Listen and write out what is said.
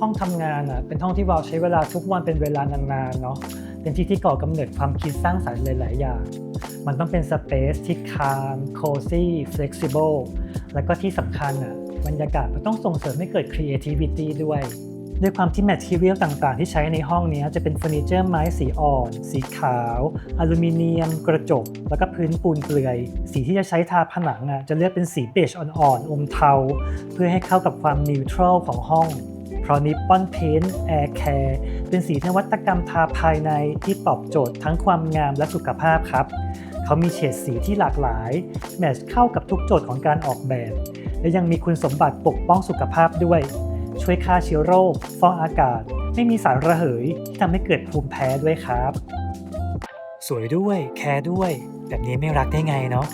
ห้องทำงานอะเป็นห้องที่เราใช้เวลาทุกวันเป็นเวลานานๆเนาะเป็นที่ที่ก่อกำเนิดความคิดสร้างสรรค์หลายๆอย่าง มันต้องเป็นสเปซที่คามโคซี่เฟล็กซิเบิลแล้วก็ที่สำคัญอะบรรยากาศมันต้องส่งเสริมให้เกิด creativity ด้วยด้วยความที่แมทเรียลต่างๆ ที่ใช้ในห้องนี้จะเป็นเฟอร์นิเจอร์ไม้สีอ่อน สีขาว อลูมิเนียม กระจก แล้วก็พื้นปูนเปลือย สีที่จะใช้ทาผนังอะจะเลือกเป็นสีเบจอ่อนๆอมเทา เพื่อให้เข้ากับความนิวทรัลของห้อง เพราะ Nippon Paint Air Care เป็นสีนวัตกรรมทาภายในที่ตอบโจทย์ทั้งความงามและสุขภาพครับ เขามีเฉดสีที่หลากหลาย แมทช์เข้ากับทุกโจทย์ของการออกแบบ และยังมีคุณสมบัติปกป้องสุขภาพด้วย ช่วยฆ่าเชื้อโรคฟอกอากาศ ไม่มีสารระเหย ที่ทำให้เกิดภูมิแพ้ด้วยครับ สวยด้วยแคร์ด้วย แบบนี้ไม่รักได้ไงเนาะ